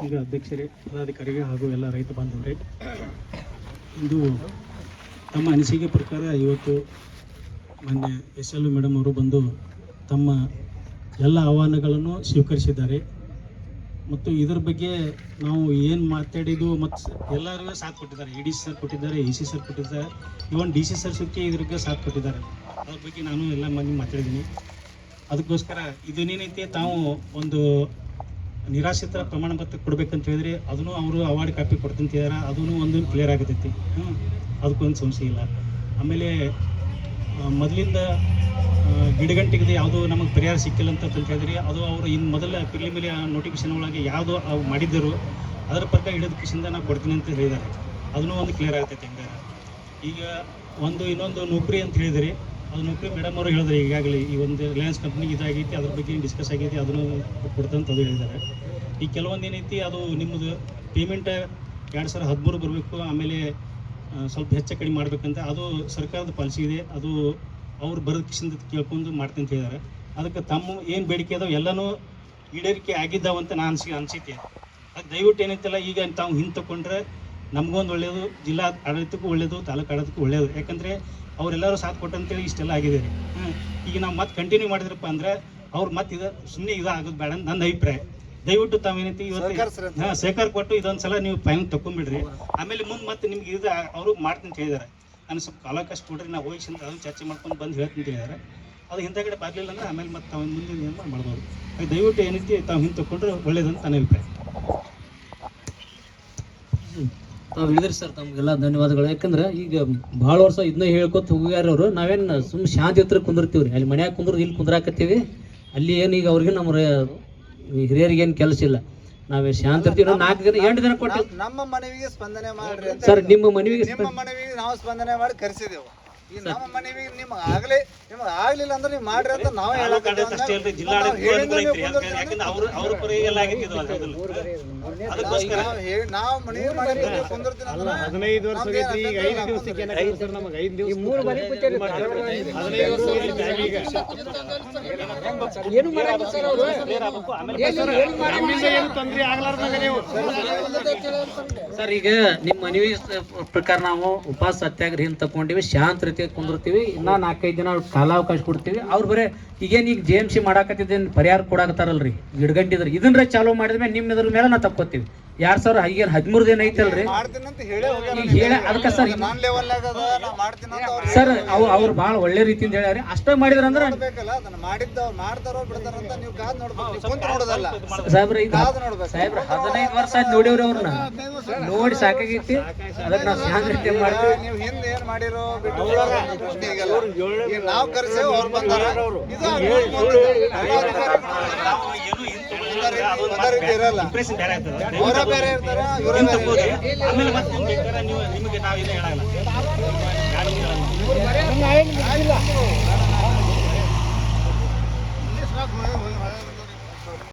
ಈಗ ಅಧ್ಯಕ್ಷರೇ, ಪದಾಧಿಕಾರಿಗೆ ಹಾಗೂ ಎಲ್ಲ ರೈತ ಬಾಂಧವರೇ, ಇದು ತಮ್ಮ ಅನಿಸಿಕೆ ಪ್ರಕಾರ ಇವತ್ತು ಮೊನ್ನೆ ಎಸ್ ಎಲ್ ಮೇಡಮ್ ಅವರು ಬಂದು ತಮ್ಮ ಎಲ್ಲ ಆಹ್ವಾನಗಳನ್ನು ಸ್ವೀಕರಿಸಿದ್ದಾರೆ. ಮತ್ತು ಇದರ ಬಗ್ಗೆ ನಾವು ಏನು ಮಾತಾಡಿದ್ದು ಮತ್ತು ಎಲ್ಲರಿಗೂ ಸಾಥ್ ಕೊಟ್ಟಿದ್ದಾರೆ. ಇ ಡಿ ಸಿ ಸರ್ ಕೊಟ್ಟಿದ್ದಾರೆ, ಎ ಸಿ ಸರ್ ಕೊಟ್ಟಿದ್ದಾರೆ ಇವನ್ ಡಿ ಸಿ ಸರ್ ಸುಕ್ಕೆ ಬಗ್ಗೆ ಸಾಥ್ ಕೊಟ್ಟಿದ್ದಾರೆ. ಅದ್ರ ಬಗ್ಗೆ ನಾನು ಎಲ್ಲ ಮಂದಿ ಮಾತಾಡಿದ್ದೀನಿ. ಅದಕ್ಕೋಸ್ಕರ ಇದನ್ನೇನೈತಿ, ತಾವು ಒಂದು ನಿರಾಶ್ರಿತರ ಪ್ರಮಾಣ ಪತ್ರ ಕೊಡ್ಬೇಕಂತ ಹೇಳಿದ್ರೆ ಅದನ್ನು ಅವರು ಅವಾರ್ಡ್ ಕಾಪಿ ಕೊಡ್ತಂತಿದ್ದಾರೆ ಅದನ್ನು ಒಂದು ಕ್ಲಿಯರ್ ಆಗತೈತಿ. ಅದಕ್ಕೊಂದು ಸಮಸ್ಯೆ ಇಲ್ಲ. ಆಮೇಲೆ ಮೊದಲಿಂದ ಗಿಡಗಂಟಿಗೆ ಯಾವುದು ನಮಗೆ ಪರಿಹಾರ ಸಿಕ್ಕಿಲ್ಲ ಅಂತ ಹೇಳಿದ್ರಿ ಅದು ಅವರು ಇನ್ನು ಮೊದಲ ಪ್ರಿಲಿಮಿಲಿ ನೋಟಿಫಿಕೇಶನ್ ಒಳಗೆ ಯಾವುದು ಅವು ಮಾಡಿದ್ದರು, ಅದರ ಪ್ರಕಾರ ಹಿಡಿದ ಕಿಶಿಂದ ನಾವು ಕೊಡ್ತೀನಿ ಅಂತ ಹೇಳಿದ್ದಾರೆ. ಅದನ್ನು ಒಂದು ಕ್ಲಿಯರ್ ಆಗ್ತೈತೆ ಹಂಗಾರೆ. ಈಗ ಒಂದು ಇನ್ನೊಂದು ನೌಕರಿ ಅಂತ ಹೇಳಿದ್ರಿ ಅದು ನೌಕರಿ ಮೇಡಮ್ ಅವರು ಹೇಳಿದ್ರೆ. ಈಗಾಗಲೇ ಈ ಒಂದು ರಿಲಯನ್ಸ್ ಕಂಪ್ನಿ ಇದಾಗೈತಿ, ಅದ್ರ ಬಗ್ಗೆ ಡಿಸ್ಕಸ್ ಆಗೈತಿ ಅದನ್ನು ಕೊಡ್ತಂತ ಅದು ಹೇಳಿದ್ದಾರೆ. ಈ ಕೆಲವೊಂದು ಏನೈತಿ ಅದು ನಿಮ್ಮದು ಪೇಮೆಂಟ್ ಎರಡು ಸಾವಿರ ಹದಿಮೂರು ಬರಬೇಕು, ಆಮೇಲೆ ಸ್ವಲ್ಪ ಹೆಚ್ಚು ಕಡಿಮೆ ಮಾಡಬೇಕಂತ, ಅದು ಸರ್ಕಾರದ ಪಾಲಿಸಿ ಇದೆ. ಅದು ಅವ್ರು ಬರೋದಕ್ಕಿಂತ ಕೇಳ್ಕೊಂಡು ಮಾಡ್ತೀನಿ ಅಂತ ಹೇಳಿದ್ದಾರೆ. ಅದಕ್ಕೆ ತಮ್ಮ ಏನು ಬೇಡಿಕೆ ಅದಾವೆ, ಎಲ್ಲನೂ ಈಡೇರಿಕೆ ಆಗಿದ್ದಾವಂತ ನಾನು ಅನಿಸಿ, ಅನ್ಸೈತಿ. ಅದು ದಯವಿಟ್ಟು ಏನೈತಲ್ಲ, ಈಗ ತಾವು ಹಿಂದೆ ತಗೊಂಡ್ರೆ ನಮಗೊಂದು ಒಳ್ಳೆಯದು ಜಿಲ್ಲಾ ಆಡಳಿತಕ್ಕೂ ಒಳ್ಳೆಯದು ತಾಲೂಕು ಆಡಳಿತಕ್ಕೂ ಒಳ್ಳೆಯದು ಯಾಕಂದರೆ ಅವರೆಲ್ಲರೂ ಸಾಥ್ ಕೊಟ್ಟಂತೇಳಿ ಇಷ್ಟೆಲ್ಲ ಆಗಿದೆ ರೀ. ಈಗ ನಾವು ಮತ್ತೆ ಕಂಟಿನ್ಯೂ ಮಾಡಿದ್ರಪ್ಪ ಅಂದ್ರೆ ಅವ್ರು ಮತ್ತೆ ಇದು ಸುಮ್ಮನೆ ಇದು ಆಗೋದು ಬೇಡ ಅಂತ ನನ್ನ ಅಭಿಪ್ರಾಯ. ದಯವಿಟ್ಟು ತಾವೇನೈತಿ ಇವತ್ತು ಹಾಂ ಸಹಕಾರ ಕೊಟ್ಟು ಇದೊಂದು ಸಲ ನೀವು ಫೈನ್ ತಗೊಂಡ್ಬಿಡ್ರಿ ಆಮೇಲೆ ಮುಂದೆ ಮತ್ತೆ ನಿಮ್ಗೆ ಇದು ಅವರು ಮಾಡ್ತೀನಿ ಅಂತ ಹೇಳಿದ್ದಾರೆ ನಾನು ಸ್ವಲ್ಪ ಕಾಲಕಷ್ಟು ಕೊಡ್ರಿ ನಾವು ಹೋಗಿ ಅದನ್ನು ಚರ್ಚೆ ಮಾಡ್ಕೊಂಡು ಬಂದು ಹೇಳ್ತೀನಿ ಅಂತ ಹೇಳಿದ್ದಾರೆ ಅದು ಹಿಂದಗಡೆ ಬರಲಿಲ್ಲ ಅಂದ್ರೆ ಆಮೇಲೆ ಮತ್ತೆ ತಾವು ಮುಂದೆ ಏನು ಮಾಡ್ಬೋದು. ಅದು ದಯವಿಟ್ಟು ಏನೈತಿ ತಾವು ಹಿಂದೆ ತಗೊಂಡ್ರೆ ಒಳ್ಳೇದಂತ ನನ್ನ ಅಭಿಪ್ರಾಯ. ತಾವು ಹೇಳಿದ್ರಿ ಸರ್ ತಮಗೆಲ್ಲ ಧನ್ಯವಾದಗಳು. ಯಾಕಂದ್ರೆ ಈಗ ಭಾಳ ವರ್ಷ ಇದನ್ನ ಹೇಳ್ಕೊತ ಹೋಗ್ಯಾರ ಅವರು ನಾವೇನು ಸುಮ್ ಶಾಂತಿ ಹತ್ರ ಕುಂದಿರ್ತೀವ್ರಿ. ಅಲ್ಲಿ ಮನ್ಯಾಗ ಕುಂದ್ರ ಇಲ್ಲಿ ಕುಂದ್ರಾಕತ್ತೀವಿ. ಅಲ್ಲಿ ಏನು ಈಗ ಅವ್ರಿಗೆ ನಮ್ಮ ಹಿರಿಯರಿಗೆ ಏನು ಕೆಲಸ ಇಲ್ಲ. ನಾವೇ ಶಾಂತಿ ಇರ್ತೀವಿ. ನಾಲ್ಕು ದಿನ ಎಂಟು ದಿನ ಕೊಟ್ಟಿವಿ ನಮ್ಮ ಮನವಿಗೆ ಸ್ಪಂದನೆ ಮಾಡ್ರಿ ಸರ್ ನಿಮ್ಮ ಮನವಿಗೆ ನಿಮ್ಮ ಮನವಿಗೆ ನಾವು ಸ್ಪಂದನೆ ಮಾಡಿ ಕರೆಸಿದೆವು. ಈ ನಮ್ಮ ಮನವಿ ನಿಮ್ಗೆ ಆಗ್ಲಿ ನಿಮ್ಗೆ ಆಗ್ಲಿಲ್ಲ ಅಂದ್ರೆ ನೀವು ಮಾಡ್ರಿ ಅಂತ ನಾವು ಅಷ್ಟೇ ಅಲ್ರಿ ಜಿಲ್ಲಾ ಆಡಳಿತ ಐತ್ರಿ ಯಾಕಂದ್ರೆ ಯಾಕಂದ್ರೆ ಅವ್ರ ಅವ್ರ ಪರ ಎಲ್ಲ ಆಗೈತಿ ಅದಕ್ಕೋಸ್ಕರ. ನಾವು ಮನವಿ ಕುಂದಿರ್ತೀನಿ ಹದಿನೈದು ವರ್ಷ ನಮ್ಗೆ ಆಗೈತಿ ಈಗ ಐದು ಅಭ್ಯಂತರ ದಿವಸಕ್ಕೆ ಏನಾಗ್ತದೆ ಸರ್ ನಮಗೆ? ಐದು ದಿವಸ ಹದಿನೈದು ವರ್ಷ ಆಗೈತಿ. ಈಗ ನಮ್ಮಿಂದ ಏನು ತೊಂದರೆ ಆಗ್ಲಾರ್ದಾಗ ನೀವು? ಸರ್ ಈಗ ನಿಮ್ಮ ಮನವಿ ಪ್ರಕಾರ ನಾವು ಉಪವಾಸ ಸತ್ಯಾಗ್ರಹ ತಕೊಂಡಿವಿ ತಗೊಂಡಿವಿ ಶಾಂತ ರೀತಿಯಾಗಿ ಕುಂದಿರ್ತೀವಿ, ಇನ್ನ ನಾಲ್ಕೈದು ದಿನ ಕಾಲಾವಕಾಶ ಕೊಡ್ತೀವಿ. ಅವ್ರು ಬರೇ, ಈಗೇನ್ ಈಗ ಜೆ ಎಂ ಸಿ ಮಾಡಾಕತ್ತಿದ್ದೇನು ಪರಿಹಾರ ಕೊಡಾಕತ್ತಾರಲ್ರಿ? ಗಿಡಗಂಟಿದ್ರಿ ಇದನ್ನ ಚಾಲೂ ಮಾಡಿದ್ಮೇಲೆ ನಿಮ್ಮ ಇದ್ರ ಮೇಲೆ ನಾವು ತಕ್ಕೋತೀವಿ ಎರಡ್ ಸಾವಿರ ಈಗೇನು ಹದಿಮೂರು ದಿನ ಐತಲ್ರಿ ಮಾಡ್ತೀನಿ ಅಂತ ಹೇಳೇ ಹೋಗ್ಯಾರ ಈಗ ಹೇಳ ಅದಕ್ಕೆ ಸರ್ ನಾನ್ ಲೆವೆಲ್ ಆಗದ ನಾ ಮಾಡ್ತೀನಿ ಅಂತ ಸರ್ ಅವು ಅವ್ರು ಭಾಳ ಒಳ್ಳೆ ರೀತಿಯಿಂದ ಹೇಳ್ಯಾರಿ ಅಷ್ಟೇ ಮಾಡಿದ್ರಂದ್ರೆ ನೋಡ್ಬೇಕಲ್ಲ ಅದನ್ನ ಮಾಡಿದ್ದವ್ರು ಮಾಡ್ತಾರೋ ಬಿಡ್ತಾರಂತ ನೀವು ಕಾದ್ ನೋಡ್ಬೇಕು ನೀವು ನೋಡೋದಲ್ಲ ಸಾಹೇಬ್ರ ನೋಡ್ಬೇಕು ಸಾಹೇಬ್ರ ಹದಿನೈದು ವರ್ಷ ಆಯ್ತು ನೋಡಿವ್ರಿ ಅವ್ರನ್ನ ನೋಡಿ ಸಾಕಾಗೈತಿ ಅದಕ್ಕೆ ನಾವು ಶಾಂತ ರೀತಿ ಮಾಡ್ತೀವಿ ನೀವು ಹಿಂದೆ ಏನ್ ಮಾಡಿರೋ ನಾವು ಕರೆಸೇವ್ ಅವ್ರು ಬಂದಾರ ಇಂಪ್ರೆಷನ್ ಆಮೇಲೆ ಮತ್ತೆ ನಾವು ಹೇಳಲ್ಲ.